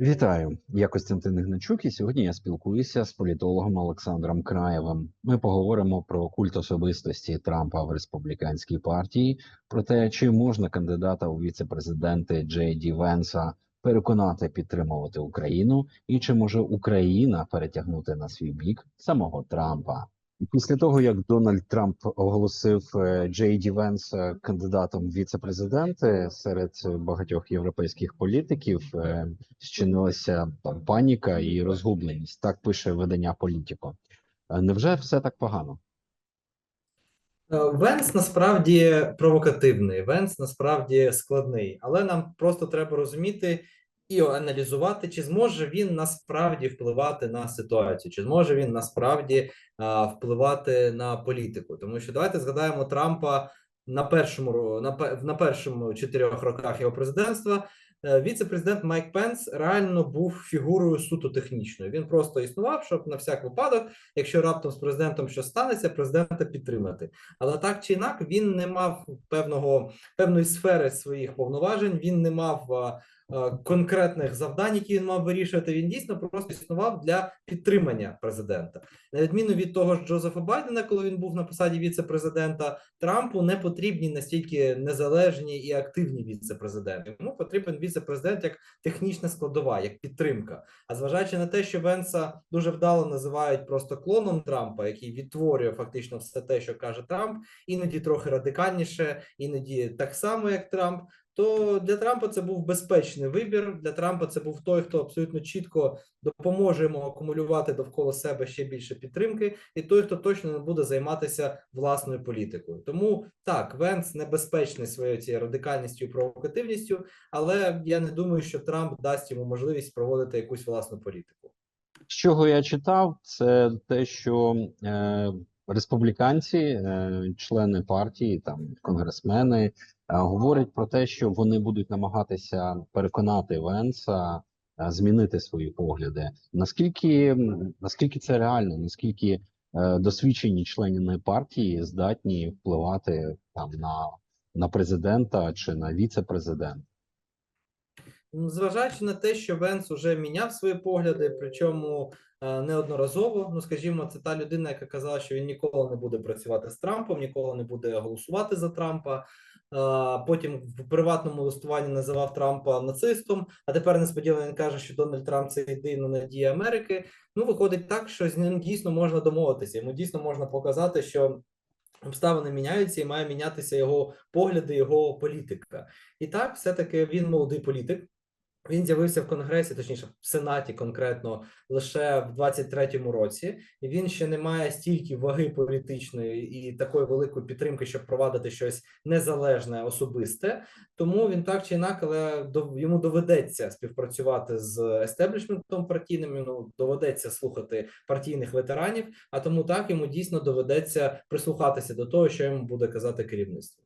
Вітаю, я Костянтин Ігначук, і сьогодні я спілкуюся з політологом Олександром Краєвим. Ми поговоримо про культ особистості Трампа в республіканській партії, про те, чи можна кандидата у віце-президенти Джей Ді Венса переконати підтримувати Україну, і чи може Україна перетягнути на свій бік самого Трампа. Після того, як Дональд Трамп оголосив е, Джей Ді Венса кандидатом в віце-президенти серед багатьох європейських політиків, е, зчинилася паніка і розгубленість. Так пише видання Політіко. Е, Невже все так погано? Е, Венс насправді провокативний, Венс насправді складний, але нам просто треба розуміти і аналізувати, чи зможе він насправді впливати на ситуацію, чи зможе він насправді а, впливати на політику. Тому що давайте згадаємо Трампа на першому на, на першому чотирьох роках його президентства. Е, Віце-президент Майк Пенс реально був фігурою суто технічною. Він просто існував, щоб на всяк випадок, якщо раптом з президентом щось станеться, президента підтримати. Але так чи інак він не мав певного певної сфери своїх повноважень. Він не мав конкретних завдань, які він мав вирішувати. Він дійсно просто існував для підтримання президента. На відміну від того ж Джозефа Байдена, коли він був на посаді віце-президента, Трампу не потрібні настільки незалежні і активні віце-президенти. Йому потрібен віце-президент як технічна складова, як підтримка. А зважаючи на те, що Венса дуже вдало називають просто клоном Трампа, який відтворює фактично все те, що каже Трамп, іноді трохи радикальніше, іноді так само, як Трамп. То для Трампа це був безпечний вибір. Для Трампа це був той, хто абсолютно чітко допоможе йому акумулювати довкола себе ще більше підтримки, і той, хто точно не буде займатися власною політикою. Тому так, Венс небезпечний своєю цією радикальністю і провокативністю, але я не думаю, що Трамп дасть йому можливість проводити якусь власну політику. З чого я читав, це те, що е, республіканці, е, члени партії, там конгресмени, е, говорять про те, що вони будуть намагатися переконати Венса е, змінити свої погляди. Наскільки наскільки це реально? Наскільки е, досвідчені члени партії здатні впливати там на, на президента чи на віце-президента? Зважаючи на те, що Венс уже міняв свої погляди, причому е, неодноразово. Ну, скажімо, це та людина, яка казала, що він ніколи не буде працювати з Трампом, ніколи не буде голосувати за Трампа. Е, Потім в приватному листуванні називав Трампа нацистом. А тепер несподівано він каже, що Дональд Трамп це єдина надія Америки. Ну, виходить так, що з ним дійсно можна домовитися. Йому дійсно можна показати, що. Обставини міняються і має мінятися його погляди, його політика. І так, все-таки він молодий політик. Він з'явився в Конгресі, точніше, в Сенаті конкретно лише в 23-му році, і він ще не має стільки ваги політичної і такої великої підтримки, щоб провадити щось незалежне, особисте. Тому він так чи інакше, але йому доведеться співпрацювати з естеблішментом партійним. Йому доведеться слухати партійних ветеранів. А тому так йому дійсно доведеться прислухатися до того, що йому буде казати керівництво.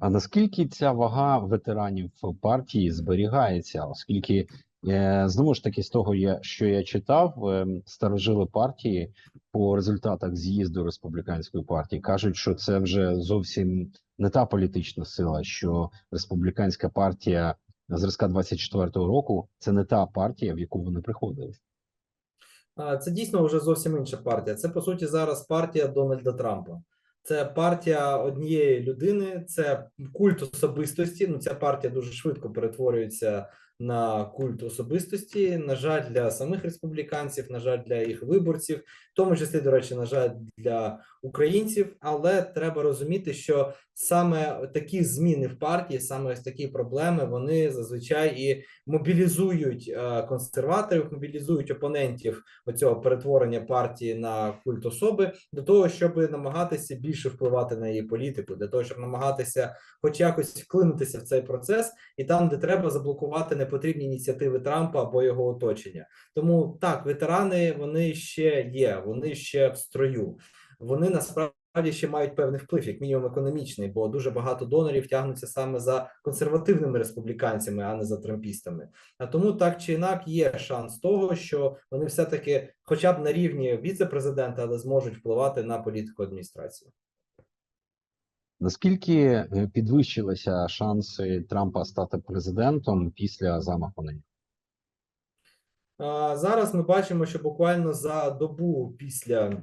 А наскільки ця вага ветеранів партії зберігається, оскільки е, знову ж таки з того, що я читав, е, старожили партії по результатах з'їзду республіканської партії кажуть, що це вже зовсім не та політична сила, що республіканська партія зразка 24-го року це не та партія, в яку вони приходили. Це дійсно вже зовсім інша партія. Це по суті зараз партія Дональда Трампа. Це партія однієї людини, це культ особистості. Ну, ця партія дуже швидко перетворюється на культ особистості. На жаль, для самих республіканців, на жаль, для їх виборців, в тому числі, до речі, на жаль, для українців. Але треба розуміти, що саме такі зміни в партії, саме ось такі проблеми, вони зазвичай і мобілізують е, консерваторів, мобілізують опонентів оцього перетворення партії на культ особи для того, щоб намагатися більше впливати на її політику, для того, щоб намагатися, хоч якось вклинитися в цей процес, і там, де треба заблокувати непотрібні ініціативи Трампа або його оточення. Тому так, ветерани вони ще є, вони ще в строю. Вони насправді ще мають певний вплив, як мінімум економічний, бо дуже багато донорів тягнуться саме за консервативними республіканцями, а не за трампістами. А тому так чи інак є шанс того, що вони все-таки, хоча б на рівні віце-президента, але зможуть впливати на політику адміністрації. Наскільки е, підвищилися шанси Трампа стати президентом після замаху на нього? Зараз ми бачимо, що буквально за добу після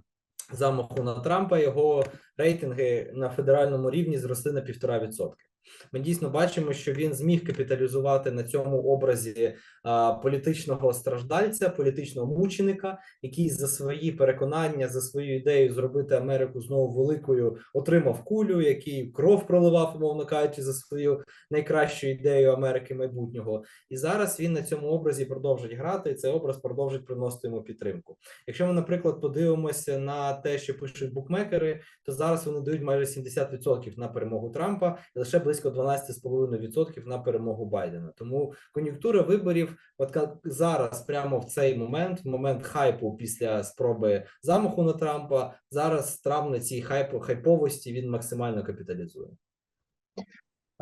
замаху на Трампа його рейтинги на федеральному рівні зросли на півтора відсотки. Ми дійсно бачимо, що він зміг капіталізувати на цьому образі а, політичного страждальця, політичного мученика, який за свої переконання, за свою ідею зробити Америку знову великою, отримав кулю, який кров проливав, умовно кажучи, за свою найкращу ідею Америки майбутнього. І зараз він на цьому образі продовжить грати, і цей образ продовжить приносити йому підтримку. Якщо ми, наприклад, подивимося на те, що пишуть букмекери, то зараз вони дають майже 70% на перемогу Трампа і лише близько 12,5% на перемогу Байдена. Тому кон'юнктура виборів, от зараз, прямо в цей момент, в момент хайпу після спроби замаху на Трампа, зараз Трамп на цій хайпу хайповості він максимально капіталізує.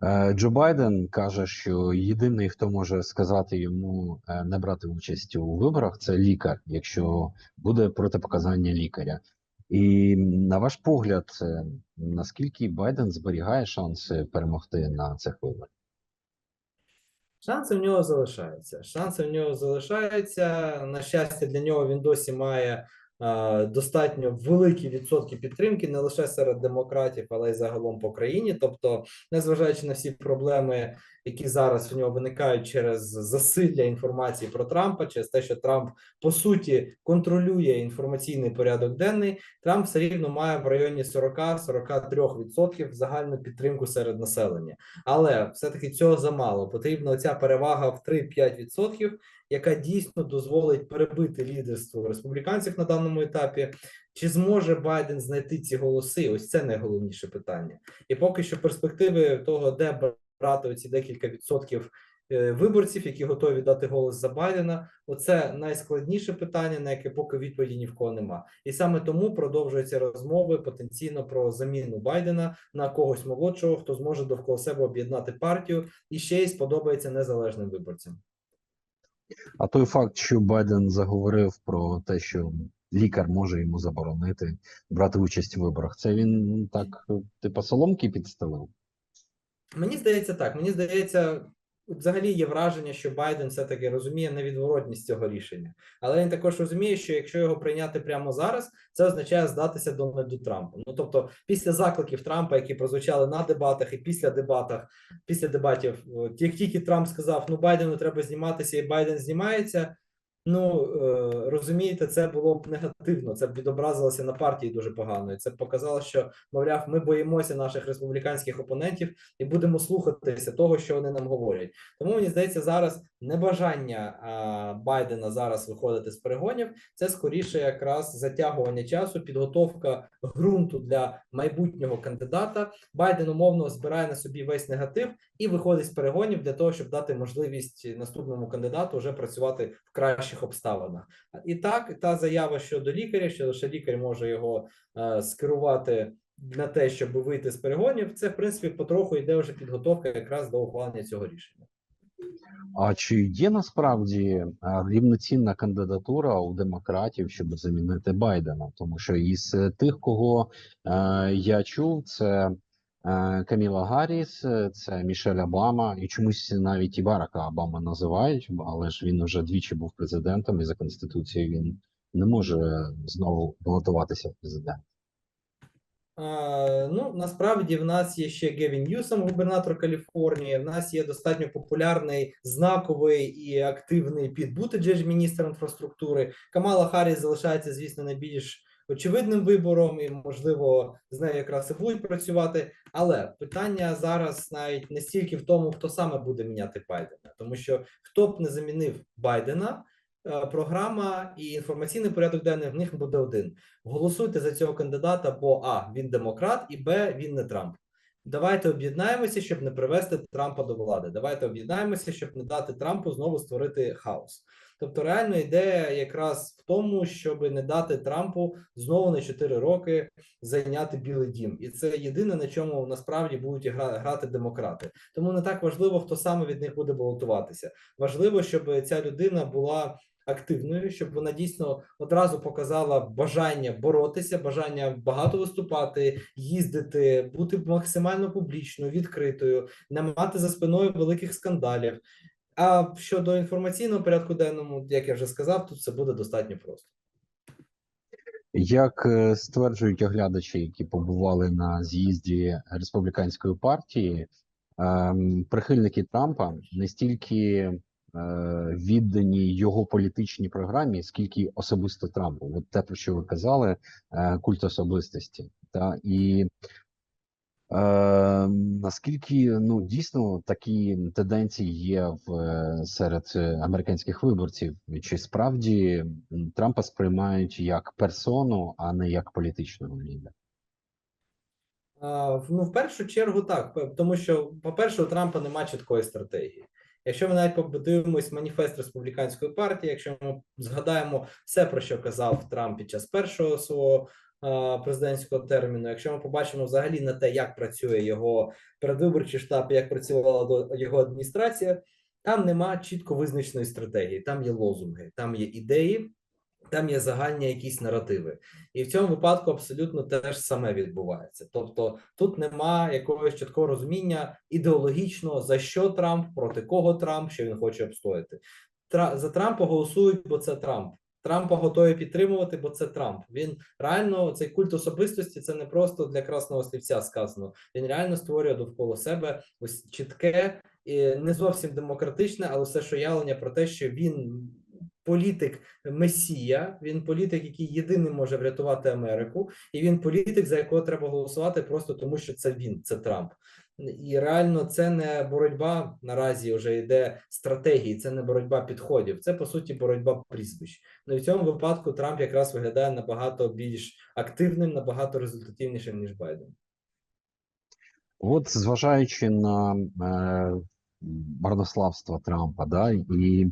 Е, Джо Байден каже, що єдиний, хто може сказати йому е, не брати участь у виборах, це лікар, якщо буде протипоказання лікаря. І на ваш погляд, е, наскільки Байден зберігає шанси перемогти на цих виборах? Шанси в нього залишаються. Шанси в нього залишаються. На щастя, для нього він досі має е, достатньо великі відсотки підтримки не лише серед демократів, але й загалом по країні. Тобто, незважаючи на всі проблеми, які зараз в нього виникають через засилля інформації про Трампа, через те, що Трамп по суті контролює інформаційний порядок денний, Трамп все рівно має в районі 40-43% загальну підтримку серед населення. Але все-таки цього замало. Потрібна оця перевага в 3-5%, яка дійсно дозволить перебити лідерство республіканців на даному етапі. Чи зможе Байден знайти ці голоси? Ось це найголовніше питання. І поки що перспективи того, де брати оці декілька відсотків е, виборців, які готові дати голос за Байдена, оце найскладніше питання, на яке поки відповіді ні в кого нема. І саме тому продовжуються розмови потенційно про заміну Байдена на когось молодшого, хто зможе довкола себе об'єднати партію і ще й сподобається незалежним виборцям. А той факт, що Байден заговорив про те, що лікар може йому заборонити брати участь у виборах, це він так, типу, соломки підстелив? Мені здається так. Мені здається, взагалі є враження, що Байден все-таки розуміє невідворотність цього рішення. Але він також розуміє, що якщо його прийняти прямо зараз, це означає здатися Дональду Трампу. Ну тобто, після закликів Трампа, які прозвучали на дебатах, і після дебатах, після дебатів, як тільки Трамп сказав, ну Байдену треба зніматися, і Байден знімається. Ну е, розумієте, це було б негативно. Це б відобразилося на партії дуже погано. І Це показало, що мовляв, ми боїмося наших республіканських опонентів і будемо слухатися того, що вони нам говорять. Тому мені здається, зараз небажання а, Байдена зараз виходити з перегонів. Це скоріше якраз затягування часу, підготовка ґрунту для майбутнього кандидата. Байден умовно збирає на собі весь негатив і виходить з перегонів для того, щоб дати можливість наступному кандидату вже працювати в кращих обставинах. І так, та заява щодо лікаря, що лише лікар може його е, скерувати на те, щоб вийти з перегонів, це в принципі потроху йде вже підготовка якраз до ухвалення цього рішення. А чи є насправді рівноцінна кандидатура у демократів, щоб замінити Байдена? Тому що із е, тих, кого е, я чув, це е, Каміла Гарріс, е, це Мішель Обама, і чомусь навіть і Барака Обама називають, але ж він вже двічі був президентом, і за конституцією він не може знову балотуватися в президент. А, ну, насправді в нас є ще Гевін Ньюсом, губернатор Каліфорнії. В нас є достатньо популярний, знаковий і активний Піт Бутиджедж, міністр інфраструктури. Камала Харріс залишається, звісно, найбільш очевидним вибором, і можливо з нею якраз і будуть працювати. Але питання зараз навіть не стільки в тому, хто саме буде міняти Байдена, тому що хто б не замінив Байдена. е, Програма і інформаційний порядок денний в них буде один. Голосуйте за цього кандидата, бо А, він демократ, і Б, він не Трамп. Давайте об'єднаємося, щоб не привести Трампа до влади. Давайте об'єднаємося, щоб не дати Трампу знову створити хаос. Тобто, реально ідея якраз в тому, щоб не дати Трампу знову на 4 роки зайняти Білий Дім, і це єдине на чому насправді будуть гра- грати демократи. Тому не так важливо, хто саме від них буде балотуватися. Важливо, щоб ця людина була активною, щоб вона дійсно одразу показала бажання боротися, бажання багато виступати, їздити, бути максимально публічною, відкритою, не мати за спиною великих скандалів. А щодо інформаційного порядку денному, як я вже сказав, тут все буде достатньо просто. Як е, стверджують оглядачі, які побували на з'їзді республіканської партії, ем, прихильники Трампа не стільки е, віддані його політичній програмі, скільки особисто Трампу. От те, про що ви казали, е, культ особистості. Та і е, наскільки ну дійсно такі тенденції є в е, серед американських виборців, чи справді Трампа сприймають як персону, а не як політичного лідера? Ну, в першу чергу, так, тому що, по-перше, у Трампа немає чіткої стратегії. Якщо ми навіть подивимось маніфест республіканської партії, якщо ми згадаємо все, про що казав Трамп під час першого свого президентського терміну, якщо ми побачимо взагалі на те, як працює його передвиборчий штаб, як працювала до його адміністрація, там нема чітко визначеної стратегії, там є лозунги, там є ідеї, там є загальні якісь наративи. І в цьому випадку абсолютно те ж саме відбувається. Тобто тут нема якогось чіткого розуміння ідеологічного, за що Трамп, проти кого Трамп, що він хоче обстояти. Тра- за Трампа голосують, бо це Трамп. Трампа готові підтримувати, бо це Трамп. Він реально цей культ особистості це не просто для красного слівця сказано. Він реально створює довкола себе ось чітке і не зовсім демократичне, але все ж уявлення про те, що він політик месія, він політик, який єдиний може врятувати Америку, і він політик, за якого треба голосувати, просто тому що це він, це Трамп. І реально це не боротьба наразі вже йде стратегії, це не боротьба підходів, це по суті боротьба прізвищ. Ну і в цьому випадку Трамп якраз виглядає набагато більш активним, набагато результативнішим ніж Байден. От зважаючи на е, марнославство Трампа, да, і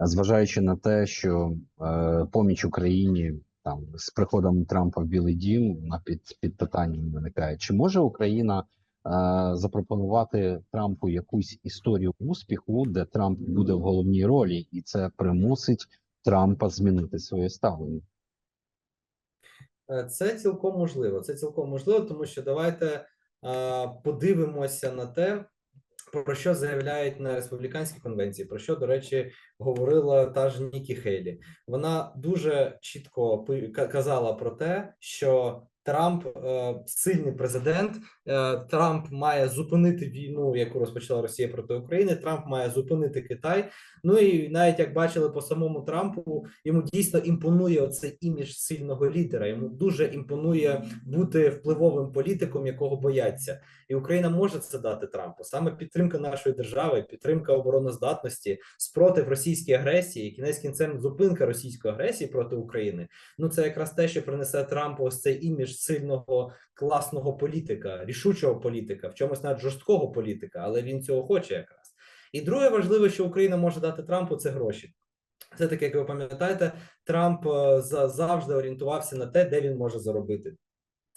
зважаючи на те, що е, поміч Україні там з приходом Трампа в Білий Дім на під, під питанням виникає, чи може Україна запропонувати Трампу якусь історію успіху, де Трамп буде в головній ролі, і це примусить Трампа змінити своє ставлення? Е, Це цілком можливо. Це цілком можливо, тому що давайте е, подивимося на те, про що заявляють на республіканській конвенції, про що, до речі, говорила та ж Нікі Хейлі. Вона дуже чітко казала про те, що Трамп е, сильний президент. Е, Трамп має зупинити війну, яку розпочала Росія проти України. Трамп має зупинити Китай. Ну і навіть як бачили по самому Трампу, йому дійсно імпонує оцей імідж сильного лідера. Йому дуже імпонує бути впливовим політиком, якого бояться. І Україна може це дати Трампу. Саме підтримка нашої держави, підтримка обороноздатності, спротив російській агресії, кінець кінцем зупинка російської агресії проти України. Ну це якраз те, що принесе Трампу ось цей імідж сильного класного політика, рішучого політика, в чомусь навіть жорсткого політика, але він цього хоче якраз. І друге важливе, що Україна може дати Трампу, це гроші. Все таки, як ви пам'ятаєте, Трамп е, завжди орієнтувався на те, де він може заробити.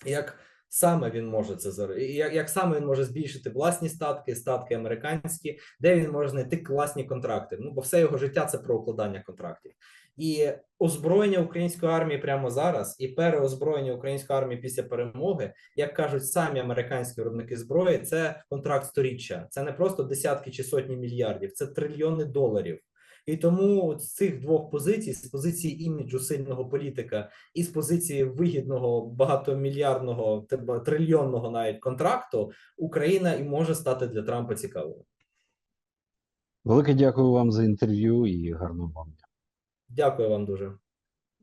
Як саме він може це заробити, як, як саме він може збільшити власні статки, статки американські, де він може знайти класні контракти. Ну, бо все його життя це про укладання контрактів. І озброєння української армії прямо зараз, і переозброєння української армії після перемоги, як кажуть самі американські виробники зброї, це контракт сторіччя. Це не просто десятки чи сотні мільярдів, це трильйони доларів. І тому з цих двох позицій, з позиції іміджу сильного політика і з позиції вигідного багатомільярдного трильйонного навіть контракту, Україна і може стати для Трампа цікавою. Велике дякую вам за інтерв'ю і гарного вам. Дякую вам дуже.